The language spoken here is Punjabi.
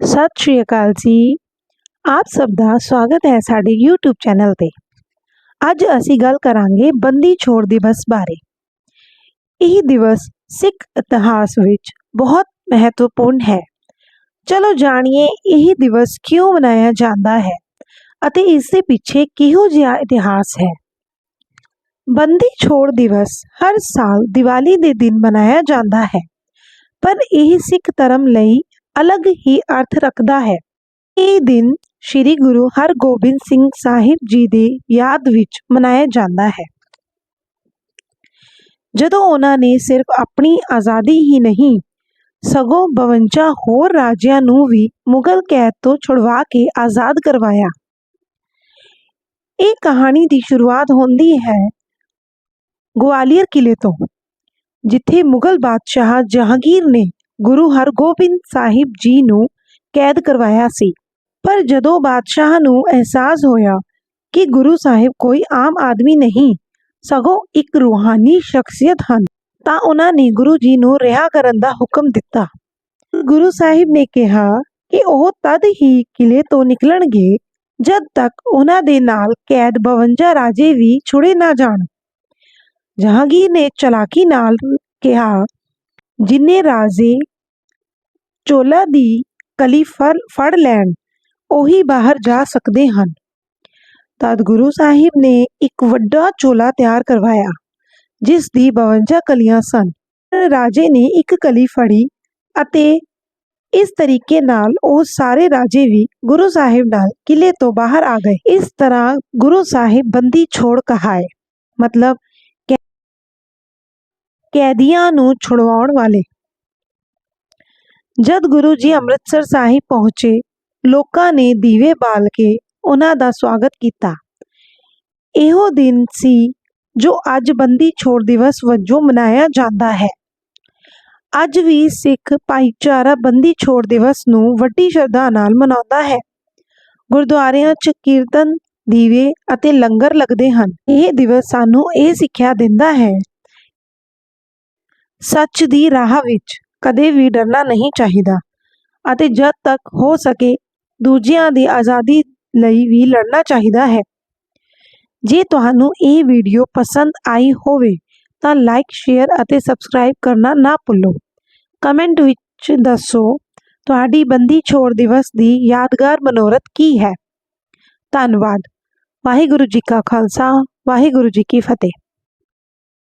ਸਤਿ ਸ਼੍ਰੀ ਅਕਾਲ ਜੀ। ਆਪ ਸਭ ਦਾ ਸਵਾਗਤ ਹੈ ਸਾਡੇ YouTube ਚੈਨਲ ਤੇ। ਅੱਜ ਅਸੀਂ ਗੱਲ ਕਰਾਂਗੇ ਬੰਦੀ ਛੋੜ ਦਿਵਸ ਬਾਰੇ। ਇਹ ਦਿਵਸ ਸਿੱਖ ਇਤਿਹਾਸ ਵਿੱਚ ਬਹੁਤ ਮਹੱਤਵਪੂਰਨ ਹੈ। ਚਲੋ ਜਾਣੀਏ ਇਹ ਦਿਵਸ ਕਿਉਂ ਮਨਾਇਆ ਜਾਂਦਾ ਹੈ ਅਤੇ ਇਸ ਦੇ ਪਿੱਛੇ ਕਿਹੋ ਜਿਹਾ ਇਤਿਹਾਸ ਹੈ। ਬੰਦੀ ਛੋੜ ਦਿਵਸ ਹਰ ਸਾਲ ਦੀਵਾਲੀ ਦੇ ਦਿਨ ਮਨਾਇਆ ਜਾਂਦਾ ਹੈ। ਪਰ ਇਹ ਸਿੱਖ ਧਰਮ ਲਈ ਅਲੱਗ ਹੀ ਅਰਥ ਰੱਖਦਾ ਹੈ। ਇਹ ਦਿਨ ਸ੍ਰੀ ਗੁਰੂ ਹਰਗੋਬਿੰਦ ਸਿੰਘ ਸਾਹਿਬ ਜੀ ਦੀ ਯਾਦ ਵਿੱਚ ਮਨਾਇਆ ਜਾਂਦਾ ਹੈ। ਜਦੋਂ ਉਹਨਾਂ ਨੇ ਸਿਰਫ ਆਪਣੀ ਆਜ਼ਾਦੀ ਹੀ ਨਹੀਂ, ਸਗੋਂ 52 ਹੋਰ ਰਾਜਿਆਂ ਨੂੰ ਵੀ ਮੁਗਲ ਕੈਦ ਤੋਂ ਛੁਡਵਾ ਕੇ ਆਜ਼ਾਦ ਕਰਵਾਇਆ। ਇਹ ਕਹਾਣੀ ਦੀ ਸ਼ੁਰੂਆਤ ਹੁੰਦੀ ਹੈ ਗਵਾਲੀਅਰ ਕਿਲੇ ਤੋਂ, ਜਿੱਥੇ ਮੁਗਲ ਬਾਦਸ਼ਾਹ ਜਹਾਂਗੀਰ ਨੇ ਗੁਰੂ ਹਰਗੋਬਿੰਦ ਸਾਹਿਬ ਜੀ ਨੂੰ ਕੈਦ ਕਰਵਾਇਆ ਸੀ। ਪਰ ਜਦੋਂ ਬਾਦਸ਼ਾਹ ਨੂੰ ਅਹਿਸਾਸ ਹੋਇਆ ਕਿ ਗੁਰੂ ਸਾਹਿਬ ਕੋਈ ਆਮ ਆਦਮੀ ਨਹੀਂ, ਸਗੋਂ ਇੱਕ ਰੂਹਾਨੀ ਸ਼ਖਸੀਅਤ ਹਨ, ਤਾਂ ਉਹਨਾਂ ਨੇ ਗੁਰੂ ਜੀ ਨੂੰ ਰਿਹਾ ਕਰਨ ਦਾ ਹੁਕਮ ਦਿੱਤਾ। ਗੁਰੂ ਸਾਹਿਬ ਨੇ ਕਿਹਾ ਕਿ ਉਹ ਤਦ ਹੀ ਕਿਲੇ ਤੋਂ ਨਿਕਲਣਗੇ ਜਦ ਤੱਕ ਉਹਨਾਂ ਦੇ ਨਾਲ ਕੈਦ 52 ਰਾਜੇ ਵੀ ਛੁੜੇ ਨਾ ਜਾਣ। ਜਹਾਂਗੀਰ ਨੇ ਚਲਾਕੀ ਨਾਲ ਕਿਹਾ ਜਿੰਨੇ ਰਾਜੇ ਚੋਲਾ ਦੀ ਕਲੀ ਫੜ ਫੜ ਲੈਣ, ਉਹੀ ਬਾਹਰ ਜਾ ਸਕਦੇ ਹਨ। ਤਦ ਗੁਰੂ ਸਾਹਿਬ ਨੇ ਇੱਕ ਵੱਡਾ ਚੋਲਾ ਤਿਆਰ ਕਰਵਾਇਆ, ਜਿਸ ਦੀ 52 ਕਲੀਆਂ ਸਨ। ਰਾਜੇ ਨੇ ਇੱਕ ਕਲੀ ਫੜੀ ਅਤੇ ਇਸ ਤਰੀਕੇ ਨਾਲ ਉਹ ਸਾਰੇ ਰਾਜੇ ਵੀ ਗੁਰੂ ਸਾਹਿਬ ਨਾਲ ਕਿਲੇ ਤੋਂ ਬਾਹਰ ਆ ਗਏ। ਇਸ ਤਰ੍ਹਾਂ ਗੁਰੂ ਸਾਹਿਬ ਬੰਦੀ ਛੋੜ ਕਹਾਏ। ਮਤਲਬ ਕੈਦੀਆਂ ਨੂੰ ਛੁਡਵਾਉਣ ਵਾਲੇ। ਜਦ ਗੁਰੂ ਜੀ ਅੰਮ੍ਰਿਤਸਰ ਸਾਹਿਬ ਪਹੁੰਚੇ, ਲੋਕਾਂ ਨੇ ਦੀਵੇ ਬਾਲ ਕੇ ਉਹਨਾਂ ਦਾ ਸਵਾਗਤ ਕੀਤਾ। ਇਹੋ ਦਿਨ ਸੀ ਜੋ ਅੱਜ ਬੰਦੀ ਛੋੜ ਦਿਵਸ ਵਜੋਂ ਮਨਾਇਆ ਜਾਂਦਾ ਹੈ। ਅੱਜ ਵੀ ਸਿੱਖ ਭਾਈਚਾਰਾ ਬੰਦੀ ਛੋੜ ਦਿਵਸ ਨੂੰ ਵੱਡੀ ਸ਼ਰਧਾ ਨਾਲ ਮਨਾਉਂਦਾ ਹੈ। ਗੁਰਦੁਆਰਿਆਂ 'ਚ ਕੀਰਤਨ, ਦੀਵੇ ਅਤੇ ਲੰਗਰ ਲੱਗਦੇ ਹਨ। ਇਹ ਦਿਵਸ ਸਾਨੂੰ ਇਹ ਸਿੱਖਿਆ ਦਿੰਦਾ ਹੈ ਸੱਚ ਦੀ ਰਾਹ ਵਿੱਚ ਕਦੇ ਵੀ ਡਰਨਾ ਨਹੀਂ ਚਾਹੀਦਾ ਅਤੇ ਜਦ ਤੱਕ ਹੋ ਸਕੇ ਦੂਜਿਆਂ ਦੀ ਆਜ਼ਾਦੀ ਲਈ ਵੀ ਲੜਨਾ ਚਾਹੀਦਾ ਹੈ। ਜੇ ਤੁਹਾਨੂੰ ਇਹ ਵੀਡੀਓ ਪਸੰਦ ਆਈ ਹੋਵੇ ਤਾਂ ਲਾਈਕ ਸ਼ੇਅਰ ਅਤੇ ਸਬਸਕ੍ਰਾਈਬ ਕਰਨਾ ਨਾ ਭੁੱਲੋ। ਕਮੈਂਟ ਵਿੱਚ ਦੱਸੋ, ਤੁਹਾਡੀ ਬੰਦੀ ਛੋੜ ਦਿਵਸ ਦੀ ਯਾਦਗਾਰ ਮਨੋਰਥ ਕੀ ਹੈ? ਧੰਨਵਾਦ। ਵਾਹਿਗੁਰੂ ਜੀ ਕਾ ਖਾਲਸਾ, ਵਾਹਿਗੁਰੂ ਜੀ ਕੀ ਫਤਿਹ।